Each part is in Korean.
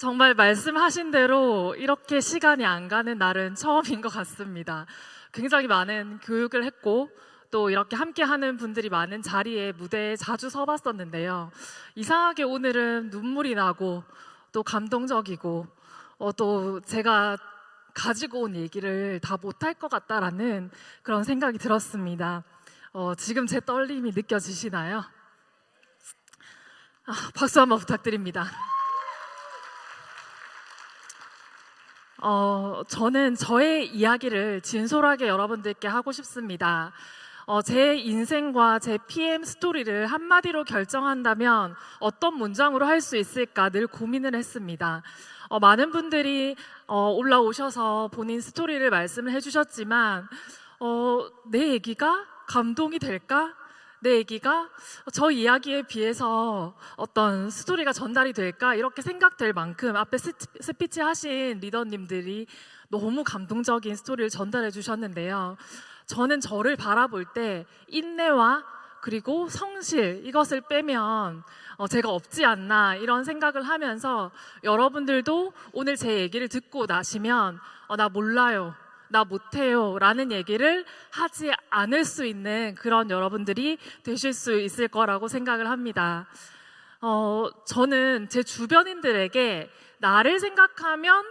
정말 말씀하신 대로 이렇게 시간이 안 가는 날은 처음인 것 같습니다. 굉장히 많은 교육을 했고 또 이렇게 함께 하는 분들이 많은 자리에 무대에 자주 서봤었는데요. 이상하게 오늘은 눈물이 나고 또 감동적이고 어, 또 제가 가지고 온 얘기를 다 못할 것 같다라는 그런 생각이 들었습니다. 어, 지금 제 떨림이 느껴지시나요? 아, 박수 한번 부탁드립니다. 어, 저는 저의 이야기를 진솔하게 여러분들께 하고 싶습니다. 어, 제 인생과 제 PM 스토리를 한마디로 결정한다면 어떤 문장으로 할 수 있을까 늘 고민을 했습니다. 어, 많은 분들이 어, 올라오셔서 본인 스토리를 말씀을 해주셨지만, 어, 내 얘기가 감동이 될까? 내 얘기가 저 이야기에 비해서 어떤 스토리가 전달이 될까 이렇게 생각될 만큼 앞에 스- 스피치 하신 리더님들이 너무 감동적인 스토리를 전달해 주셨는데요. 저는 저를 바라볼 때 인내와 그리고 성실 이것을 빼면 어, 제가 없지 않나 이런 생각을 하면서 여러분들도 오늘 제 얘기를 듣고 나시면 어, 나 몰라요. 나 못해요. 라는 얘기를 하지 않을 수 있는 그런 여러분들이 되실 수 있을 거라고 생각을 합니다. 어, 저는 제 주변인들에게 나를 생각하면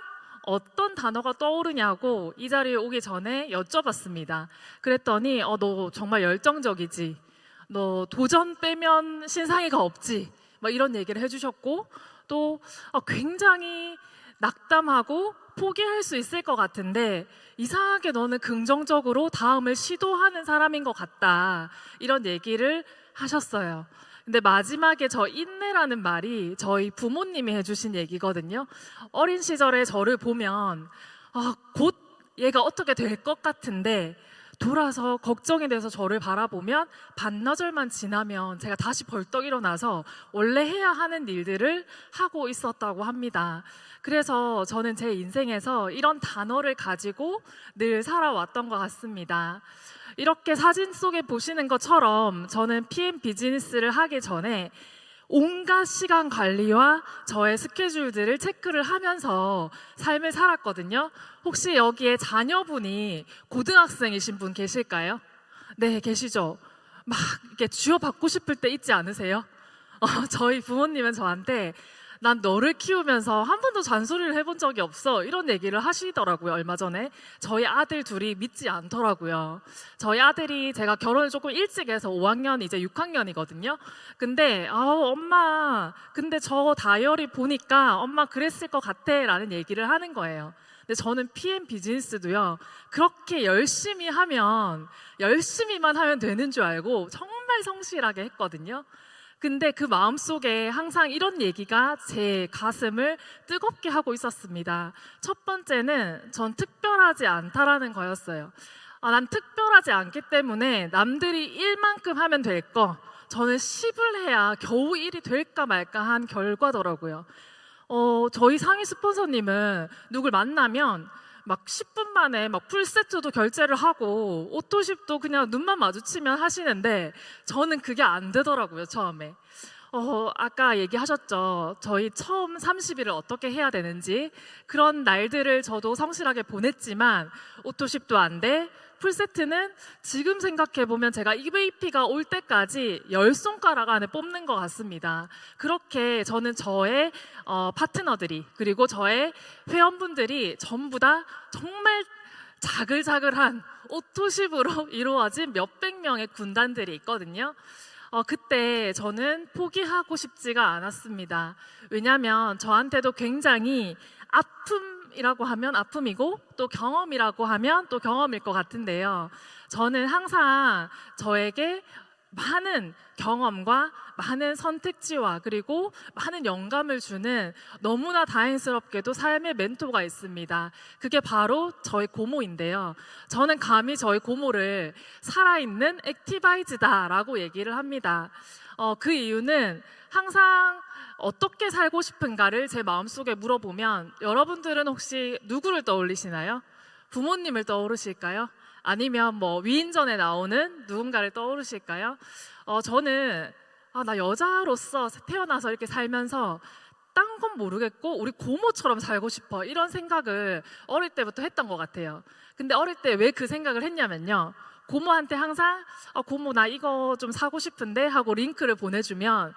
어떤 단어가 떠오르냐고 이 자리에 오기 전에 여쭤봤습니다. 그랬더니, 어, 너 정말 열정적이지. 너 도전 빼면 신상이가 없지. 막 이런 얘기를 해주셨고, 또 어, 굉장히 낙담하고 포기할 수 있을 것 같은데 이상하게 너는 긍정적으로 다음을 시도하는 사람인 것 같다. 이런 얘기를 하셨어요. 근데 마지막에 저 인내라는 말이 저희 부모님이 해주신 얘기거든요. 어린 시절에 저를 보면 아, 곧 얘가 어떻게 될 것 같은데 돌아서 걱정이 돼서 저를 바라보면 반나절만 지나면 제가 다시 벌떡 일어나서 원래 해야 하는 일들을 하고 있었다고 합니다. 그래서 저는 제 인생에서 이런 단어를 가지고 늘 살아왔던 것 같습니다. 이렇게 사진 속에 보시는 것처럼 저는 PM 비즈니스를 하기 전에 온갖 시간 관리와 저의 스케줄들을 체크를 하면서 삶을 살았거든요. 혹시 여기에 자녀분이 고등학생이신 분 계실까요? 네, 계시죠? 막 이렇게 쥐어받고 싶을 때 있지 않으세요? 어, 저희 부모님은 저한테 난 너를 키우면서 한 번도 잔소리를 해본 적이 없어. 이런 얘기를 하시더라고요, 얼마 전에. 저희 아들 둘이 믿지 않더라고요. 저희 아들이 제가 결혼을 조금 일찍 해서 5학년, 이제 6학년이거든요. 근데, 아우, 엄마, 근데 저 다이어리 보니까 엄마 그랬을 것 같아. 라는 얘기를 하는 거예요. 근데 저는 PM 비즈니스도요, 그렇게 열심히 하면, 열심히만 하면 되는 줄 알고 정말 성실하게 했거든요. 근데 그 마음 속에 항상 이런 얘기가 제 가슴을 뜨겁게 하고 있었습니다. 첫 번째는 전 특별하지 않다라는 거였어요. 아, 난 특별하지 않기 때문에 남들이 1만큼 하면 될 거, 저는 10을 해야 겨우 1이 될까 말까 한 결과더라고요. 어, 저희 상위 스폰서님은 누굴 만나면 막 10분 만에 막 풀세트도 결제를 하고 오토십도 그냥 눈만 마주치면 하시는데 저는 그게 안 되더라고요, 처음에. 어, 아까 얘기하셨죠. 저희 처음 30일을 어떻게 해야 되는지. 그런 날들을 저도 성실하게 보냈지만, 오토십도 안 돼. 풀세트는 지금 생각해보면 제가 EVP가 올 때까지 열 손가락 안에 뽑는 것 같습니다. 그렇게 저는 저의 어, 파트너들이, 그리고 저의 회원분들이 전부 다 정말 자글자글한 오토십으로 이루어진 몇백 명의 군단들이 있거든요. 어, 그때 저는 포기하고 싶지가 않았습니다. 왜냐하면 저한테도 굉장히 아픔 이라고 하면 아픔이고 또 경험이라고 하면 또 경험일 것 같은데요. 저는 항상 저에게 많은 경험과 많은 선택지와 그리고 많은 영감을 주는 너무나 다행스럽게도 삶의 멘토가 있습니다. 그게 바로 저희 고모인데요. 저는 감히 저희 고모를 살아있는 액티바이즈다라고 얘기를 합니다. 어, 그 이유는 항상 어떻게 살고 싶은가를 제 마음속에 물어보면 여러분들은 혹시 누구를 떠올리시나요? 부모님을 떠오르실까요? 아니면 뭐 위인전에 나오는 누군가를 떠오르실까요? 어, 저는 아, 나 여자로서 태어나서 이렇게 살면서 딱딴건 모르겠고 우리 고모처럼 살고 싶어 이런 생각을 어릴 때부터 했던 것 같아요. 근데 어릴 때 왜 그 생각을 했냐면요. 고모한테 항상 아, 고모 나 이거 좀 사고 싶은데 하고 링크를 보내주면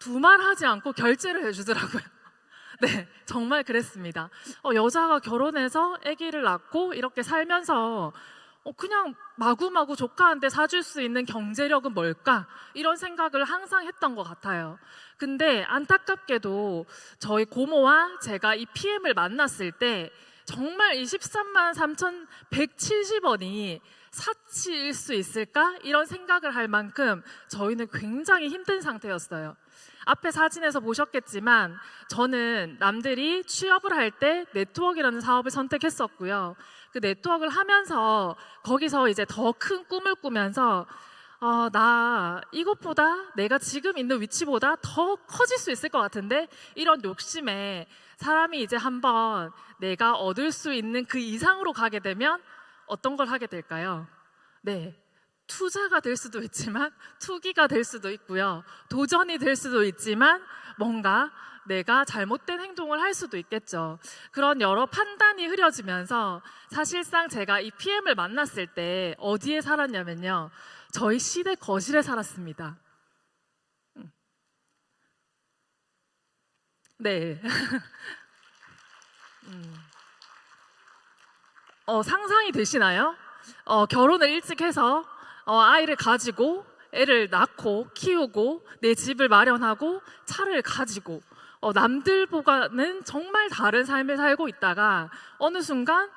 두말 하지 않고 결제를 해주더라고요. 네, 정말 그랬습니다. 어, 여자가 결혼해서 아기를 낳고 이렇게 살면서 어, 그냥 마구마구 조카한테 사줄 수 있는 경제력은 뭘까? 이런 생각을 항상 했던 것 같아요. 근데 안타깝게도 저희 고모와 제가 이 PM을 만났을 때 정말 이 13만 3,170원이 사치일 수 있을까? 이런 생각을 할 만큼 저희는 굉장히 힘든 상태였어요. 앞에 사진에서 보셨겠지만 저는 남들이 취업을 할 때 네트워크라는 사업을 선택했었고요. 그 네트워크를 하면서 거기서 이제 더 큰 꿈을 꾸면서 어, 나 이것보다 내가 지금 있는 위치보다 더 커질 수 있을 것 같은데 이런 욕심에 사람이 이제 한번 내가 얻을 수 있는 그 이상으로 가게 되면 어떤 걸 하게 될까요? 네. 투자가 될 수도 있지만 투기가 될 수도 있고요. 도전이 될 수도 있지만 뭔가 내가 잘못된 행동을 할 수도 있겠죠. 그런 여러 판단이 흐려지면서 사실상 제가 이 PM을 만났을 때 어디에 살았냐면요. 저희 시대 거실에 살았습니다. 음. 네. 음. 어, 상상이 되시나요? 어, 결혼을 일찍 해서 어, 아이를 가지고 애를 낳고 키우고 내 집을 마련하고 차를 가지고 어, 남들보다는 정말 다른 삶을 살고 있다가 어느 순간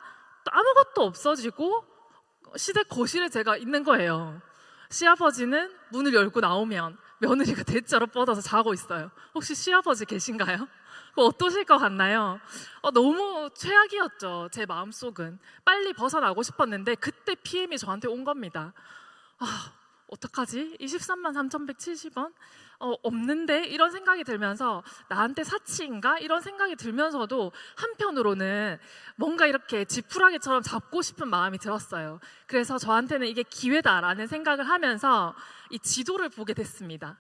또 아무것도 없어지고 시댁 거실에 제가 있는 거예요. 시아버지는 문을 열고 나오면 며느리가 대자로 뻗어서 자고 있어요. 혹시 시아버지 계신가요? 어떠실 것 같나요? 어, 너무 최악이었죠. 제 마음속은. 빨리 벗어나고 싶었는데 그때 PM이 저한테 온 겁니다. 아, 어떡하지? 23만 3,170원? 어, 없는데? 이런 생각이 들면서 나한테 사치인가? 이런 생각이 들면서도 한편으로는 뭔가 이렇게 지푸라기처럼 잡고 싶은 마음이 들었어요. 그래서 저한테는 이게 기회다라는 생각을 하면서 이 지도를 보게 됐습니다.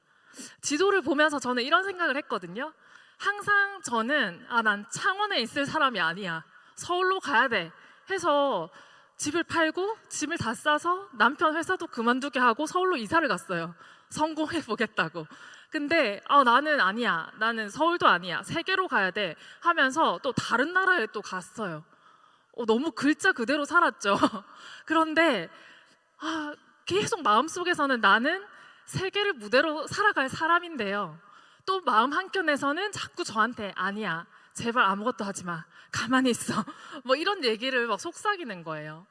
지도를 보면서 저는 이런 생각을 했거든요. 항상 저는 아, 난 창원에 있을 사람이 아니야. 서울로 가야 돼. 해서 집을 팔고 짐을 다 싸서 남편 회사도 그만두게 하고 서울로 이사를 갔어요. 성공해 보겠다고. 근데 아, 나는 아니야. 나는 서울도 아니야. 세계로 가야 돼. 하면서 또 다른 나라에 또 갔어요. 어, 너무 글자 그대로 살았죠. 그런데 아, 계속 마음속에서는 나는 세계를 무대로 살아갈 사람인데요. 또 마음 한켠에서는 자꾸 저한테 아니야. 제발 아무것도 하지 마. 가만히 있어. 뭐 이런 얘기를 막 속삭이는 거예요.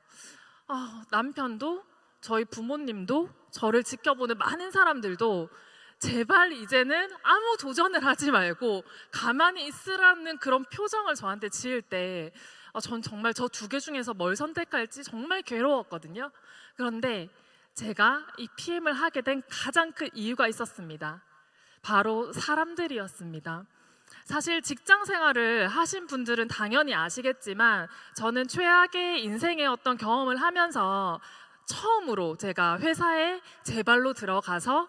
아, 남편도 저희 부모님도 저를 지켜보는 많은 사람들도 제발 이제는 아무 도전을 하지 말고 가만히 있으라는 그런 표정을 저한테 지을 때, 아, 전 정말 저 두 개 중에서 뭘 선택할지 정말 괴로웠거든요. 그런데 제가 이 PM을 하게 된 가장 큰 이유가 있었습니다. 바로 사람들이었습니다. 사실 직장 생활을 하신 분들은 당연히 아시겠지만 저는 최악의 인생의 어떤 경험을 하면서 처음으로 제가 회사에 제 발로 들어가서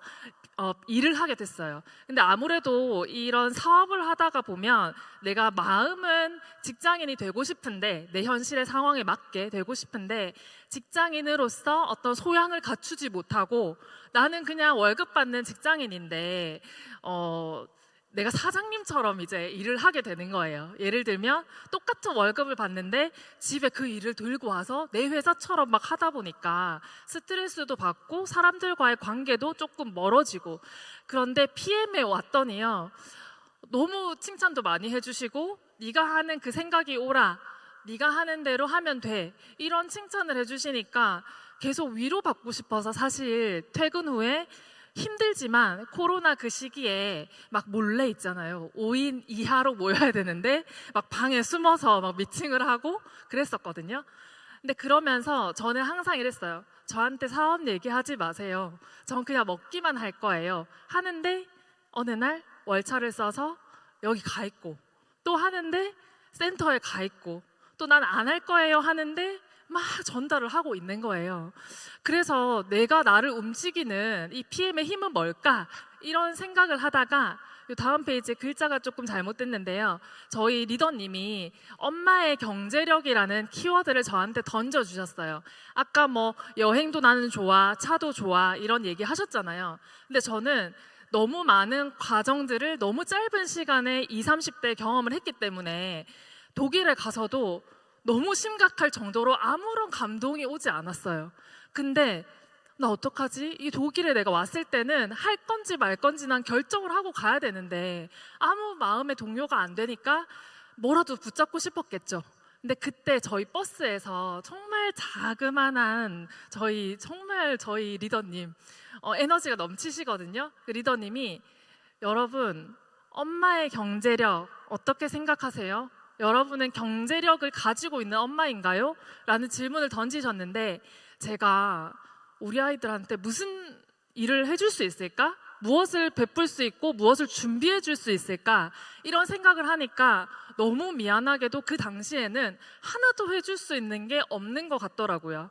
어, 일을 하게 됐어요. 근데 아무래도 이런 사업을 하다가 보면 내가 마음은 직장인이 되고 싶은데 내 현실의 상황에 맞게 되고 싶은데 직장인으로서 어떤 소양을 갖추지 못하고 나는 그냥 월급 받는 직장인인데 어, 내가 사장님처럼 이제 일을 하게 되는 거예요. 예를 들면 똑같은 월급을 받는데 집에 그 일을 들고 와서 내 회사처럼 막 하다 보니까 스트레스도 받고 사람들과의 관계도 조금 멀어지고 그런데 PM에 왔더니요. 너무 칭찬도 많이 해주시고 네가 하는 그 생각이 오라. 네가 하는 대로 하면 돼. 이런 칭찬을 해주시니까 계속 위로받고 싶어서 사실 퇴근 후에 힘들지만 코로나 그 시기에 막 몰래 있잖아요. 5인 이하로 모여야 되는데 막 방에 숨어서 막 미팅을 하고 그랬었거든요. 근데 그러면서 저는 항상 이랬어요. 저한테 사업 얘기하지 마세요. 전 그냥 먹기만 할 거예요. 하는데 어느 날 월차를 써서 여기 가 있고 또 하는데 센터에 가 있고 또 난 안 할 거예요 하는데 막 전달을 하고 있는 거예요. 그래서 내가 나를 움직이는 이 PM의 힘은 뭘까? 이런 생각을 하다가 이 다음 페이지에 글자가 조금 잘못됐는데요. 저희 리더님이 엄마의 경제력이라는 키워드를 저한테 던져주셨어요. 아까 뭐 여행도 나는 좋아, 차도 좋아 이런 얘기 하셨잖아요. 근데 저는 너무 많은 과정들을 너무 짧은 시간에 20, 30대 경험을 했기 때문에 독일에 가서도 너무 심각할 정도로 아무런 감동이 오지 않았어요. 근데 나 어떡하지? 이 독일에 내가 왔을 때는 할 건지 말 건지 난 결정을 하고 가야 되는데 아무 마음의 동요가 안 되니까 뭐라도 붙잡고 싶었겠죠. 근데 그때 저희 버스에서 정말 자그만한 저희 정말 저희 리더님 어, 에너지가 넘치시거든요. 그 리더님이 여러분 엄마의 경제력 어떻게 생각하세요? 여러분은 경제력을 가지고 있는 엄마인가요? 라는 질문을 던지셨는데 제가 우리 아이들한테 무슨 일을 해줄 수 있을까? 무엇을 베풀 수 있고 무엇을 준비해 줄 수 있을까? 이런 생각을 하니까 너무 미안하게도 그 당시에는 하나도 해줄 수 있는 게 없는 것 같더라고요.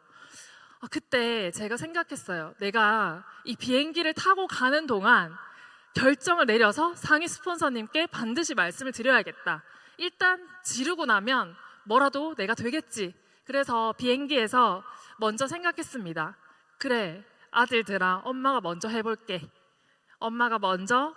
아, 그때 제가 생각했어요. 내가 이 비행기를 타고 가는 동안 결정을 내려서 상위 스폰서님께 반드시 말씀을 드려야겠다. 일단 지르고 나면 뭐라도 내가 되겠지. 그래서 비행기에서 먼저 생각했습니다. 그래, 아들들아, 엄마가 먼저 해볼게. 엄마가 먼저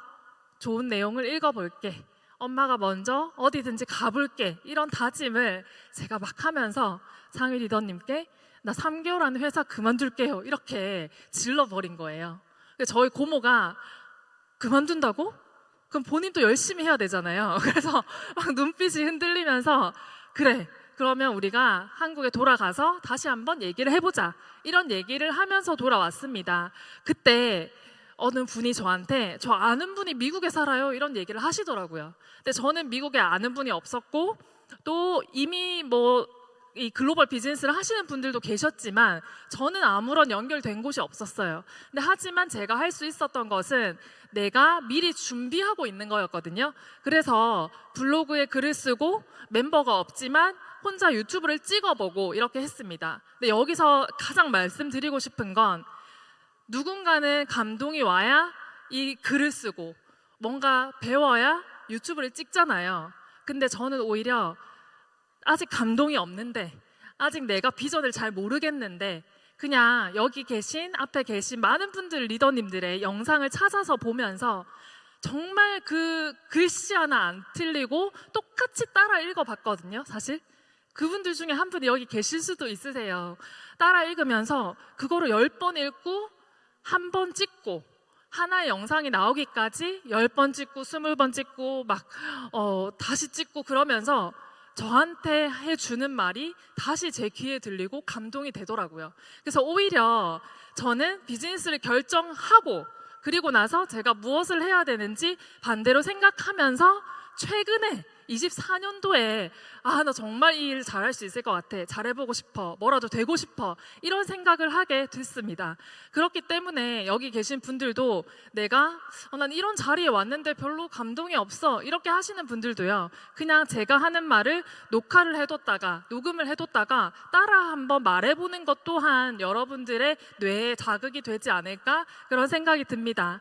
좋은 내용을 읽어볼게. 엄마가 먼저 어디든지 가볼게. 이런 다짐을 제가 막 하면서 상위 리더님께 나 3개월 안에 회사 그만둘게요. 이렇게 질러버린 거예요. 저희 고모가 그만둔다고? 그럼 본인도 열심히 해야 되잖아요. 그래서 막 눈빛이 흔들리면서 그래. 그러면 우리가 한국에 돌아가서 다시 한번 얘기를 해보자. 이런 얘기를 하면서 돌아왔습니다. 그때 어느 분이 저한테 저 아는 분이 미국에 살아요. 이런 얘기를 하시더라고요. 근데 저는 미국에 아는 분이 없었고 또 이미 뭐 이 글로벌 비즈니스를 하시는 분들도 계셨지만 저는 아무런 연결된 곳이 없었어요. 근데 하지만 제가 할 수 있었던 것은 내가 미리 준비하고 있는 거였거든요. 그래서 블로그에 글을 쓰고 멤버가 없지만 혼자 유튜브를 찍어보고 이렇게 했습니다. 근데 여기서 가장 말씀드리고 싶은 건 누군가는 감동이 와야 이 글을 쓰고 뭔가 배워야 유튜브를 찍잖아요. 근데 저는 오히려 아직 감동이 없는데 아직 내가 비전을 잘 모르겠는데 그냥 여기 계신 앞에 계신 많은 분들 리더님들의 영상을 찾아서 보면서 정말 그 글씨 하나 안 틀리고 똑같이 따라 읽어봤거든요. 사실 그분들 중에 한 분이 여기 계실 수도 있으세요. 따라 읽으면서 그거를 열 번 읽고 한 번 찍고 하나의 영상이 나오기까지 열 번 찍고 스물 번 찍고 막 어, 다시 찍고 그러면서 저한테 해주는 말이 다시 제 귀에 들리고 감동이 되더라고요. 그래서 오히려 저는 비즈니스를 결정하고 그리고 나서 제가 무엇을 해야 되는지 반대로 생각하면서 최근에 24년도에 아, 나 정말 이 일 잘할 수 있을 것 같아. 잘해보고 싶어. 뭐라도 되고 싶어. 이런 생각을 하게 됐습니다. 그렇기 때문에 여기 계신 분들도 내가 어, 난 이런 자리에 왔는데 별로 감동이 없어. 이렇게 하시는 분들도요. 그냥 제가 하는 말을 녹화를 해뒀다가 녹음을 해뒀다가 따라 한번 말해보는 것 또한 여러분들의 뇌에 자극이 되지 않을까 그런 생각이 듭니다.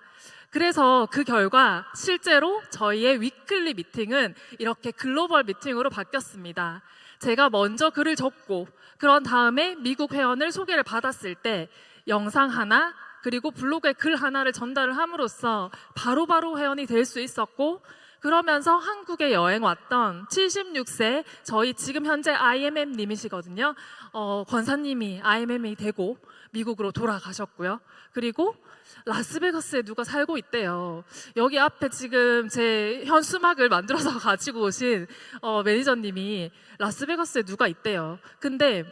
그래서 그 결과 실제로 저희의 위클리 미팅은 이렇게 글로벌 미팅으로 바뀌었습니다. 제가 먼저 글을 적고 그런 다음에 미국 회원을 소개를 받았을 때 영상 하나 그리고 블로그에 글 하나를 전달을 함으로써 바로바로 회원이 될 수 있었고 그러면서 한국에 여행 왔던 76세 저희 지금 현재 IMM 님이시거든요. 어, 권사님이 IMM이 되고 미국으로 돌아가셨고요. 그리고 라스베가스에 누가 살고 있대요. 여기 앞에 지금 제 현수막을 만들어서 가지고 오신 어, 매니저님이 라스베가스에 누가 있대요. 근데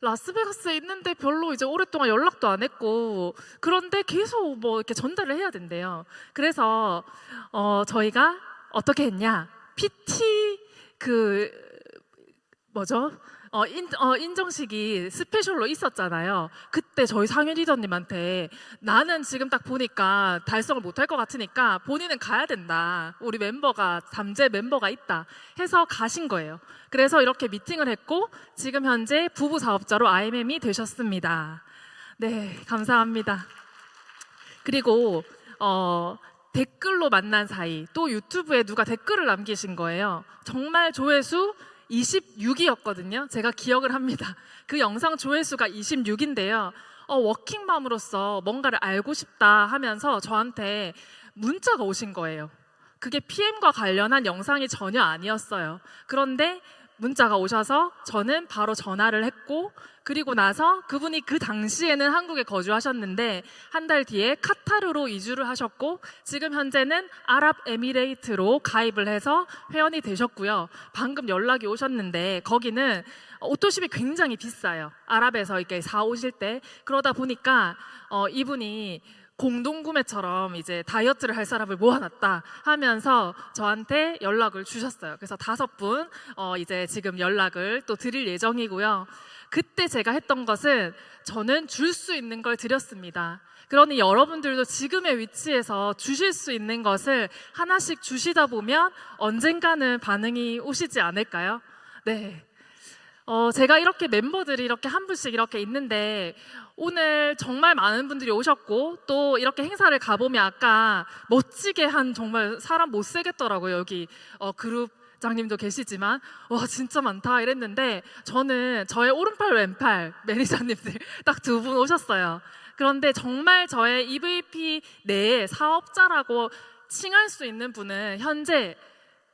라스베가스에 있는데 별로 이제 오랫동안 연락도 안 했고 그런데 계속 뭐 이렇게 전달을 해야 된대요. 그래서 어, 저희가 어떻게 했냐? PT 그 뭐죠? 어, 인, 어, 인정식이 스페셜로 있었잖아요. 그때 저희 상현 리더님한테 나는 지금 딱 보니까 달성을 못할 것 같으니까 본인은 가야 된다. 우리 멤버가 잠재 멤버가 있다. 해서 가신 거예요. 그래서 이렇게 미팅을 했고 지금 현재 부부 사업자로 IMM이 되셨습니다. 네, 감사합니다. 그리고 어, 댓글로 만난 사이 또 유튜브에 누가 댓글을 남기신 거예요. 정말 조회수 26이었거든요. 제가 기억을 합니다. 그 영상 조회수가 26인데요. 어, 워킹맘으로서 뭔가를 알고 싶다 하면서 저한테 문자가 오신 거예요. 그게 PM과 관련한 영상이 전혀 아니었어요. 그런데 문자가 오셔서 저는 바로 전화를 했고 그리고 나서 그분이 그 당시에는 한국에 거주하셨는데 한 달 뒤에 카타르로 이주를 하셨고 지금 현재는 아랍에미레이트로 가입을 해서 회원이 되셨고요. 방금 연락이 오셨는데 거기는 오토십이 굉장히 비싸요. 아랍에서 이렇게 사 오실 때 그러다 보니까 어, 이분이 공동구매처럼 이제 다이어트를 할 사람을 모아놨다 하면서 저한테 연락을 주셨어요. 그래서 다섯 분, 어, 이제 지금 연락을 또 드릴 예정이고요. 그때 제가 했던 것은 저는 줄 수 있는 걸 드렸습니다. 그러니 여러분들도 지금의 위치에서 주실 수 있는 것을 하나씩 주시다 보면 언젠가는 반응이 오시지 않을까요? 네. 어, 제가 이렇게 멤버들이 이렇게 한 분씩 이렇게 있는데 오늘 정말 많은 분들이 오셨고 또 이렇게 행사를 가보면 아까 멋지게 한 정말 사람 못 세겠더라고요. 여기 어, 그룹 장님도 계시지만 와 진짜 많다 이랬는데 저는 저의 오른팔 왼팔 매니저님들 딱 두 분 오셨어요. 그런데 정말 저의 EVP 내에 사업자라고 칭할 수 있는 분은 현재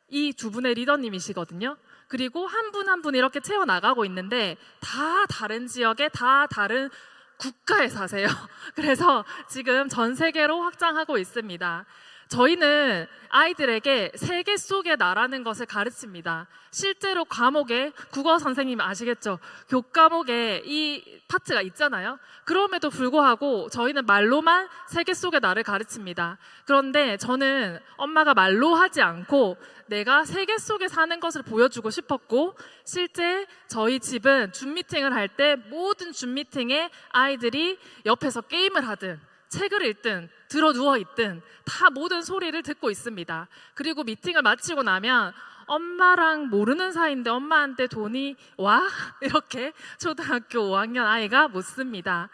이 두 분의 리더님이시거든요. 그리고 한 분 한 분 이렇게 채워 나가고 있는데 다 다른 지역에 다 다른 국가에 사세요. 그래서 지금 전 세계로 확장하고 있습니다. 저희는 아이들에게 세계 속의 나라는 것을 가르칩니다. 실제로 과목에 국어 선생님 아시겠죠? 교과목에 이 파트가 있잖아요. 그럼에도 불구하고 저희는 말로만 세계 속의 나를 가르칩니다. 그런데 저는 엄마가 말로 하지 않고 내가 세계 속에 사는 것을 보여주고 싶었고 실제 저희 집은 줌 미팅을 할 때 모든 줌 미팅에 아이들이 옆에서 게임을 하든 책을 읽든 들어 누워 있든 다 모든 소리를 듣고 있습니다. 그리고 미팅을 마치고 나면 엄마랑 모르는 사이인데 엄마한테 돈이 와? 이렇게 초등학교 5학년 아이가 묻습니다.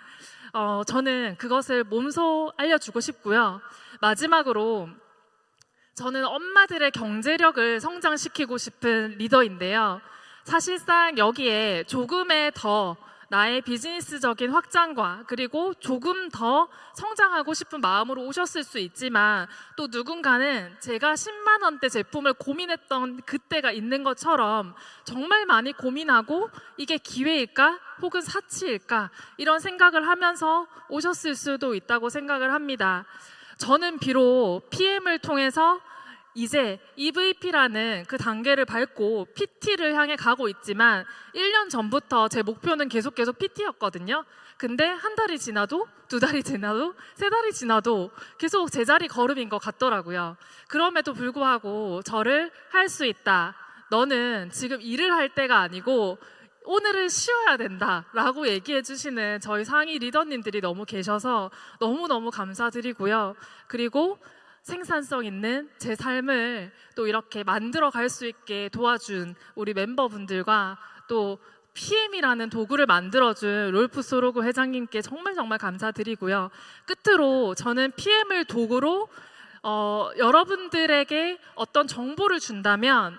어, 저는 그것을 몸소 알려주고 싶고요. 마지막으로 저는 엄마들의 경제력을 성장시키고 싶은 리더인데요. 사실상 여기에 조금의 더 나의 비즈니스적인 확장과 그리고 조금 더 성장하고 싶은 마음으로 오셨을 수 있지만 또 누군가는 제가 10만 원대 제품을 고민했던 그때가 있는 것처럼 정말 많이 고민하고 이게 기회일까 혹은 사치일까 이런 생각을 하면서 오셨을 수도 있다고 생각을 합니다. 저는 비록 PM을 통해서 이제 EVP라는 그 단계를 밟고 PT를 향해 가고 있지만 1년 전부터 제 목표는 계속 계속 PT였거든요. 근데 한 달이 지나도 두 달이 지나도 세 달이 지나도 계속 제자리 걸음인 것 같더라고요. 그럼에도 불구하고 저를 할 수 있다. 너는 지금 일을 할 때가 아니고 오늘은 쉬어야 된다 라고 얘기해 주시는 저희 상위 리더님들이 너무 계셔서 너무너무 감사드리고요. 그리고 생산성 있는 제 삶을 또 이렇게 만들어 갈 수 있게 도와준 우리 멤버분들과 또 PM이라는 도구를 만들어준 롤프 소로그 회장님께 정말 정말 감사드리고요. 끝으로 저는 PM을 도구로 어, 여러분들에게 어떤 정보를 준다면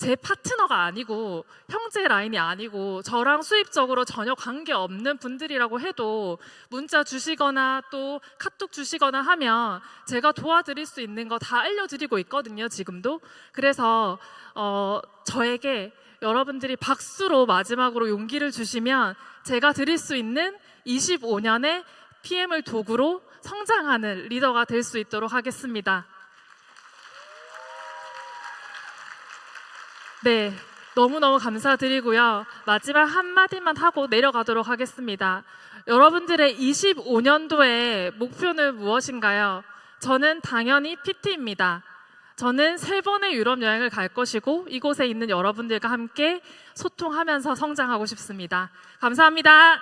제 파트너가 아니고 형제 라인이 아니고 저랑 수입적으로 전혀 관계 없는 분들이라고 해도 문자 주시거나 또 카톡 주시거나 하면 제가 도와드릴 수 있는 거 다 알려드리고 있거든요 지금도 그래서 어, 저에게 여러분들이 박수로 마지막으로 용기를 주시면 제가 드릴 수 있는 25년의 PM을 도구로 성장하는 리더가 될 수 있도록 하겠습니다. 네, 너무너무 감사드리고요. 마지막 한마디만 하고 내려가도록 하겠습니다. 여러분들의 25년도의 목표는 무엇인가요? 저는 당연히 PT입니다. 저는 세 번의 유럽 여행을 갈 것이고 이곳에 있는 여러분들과 함께 소통하면서 성장하고 싶습니다. 감사합니다.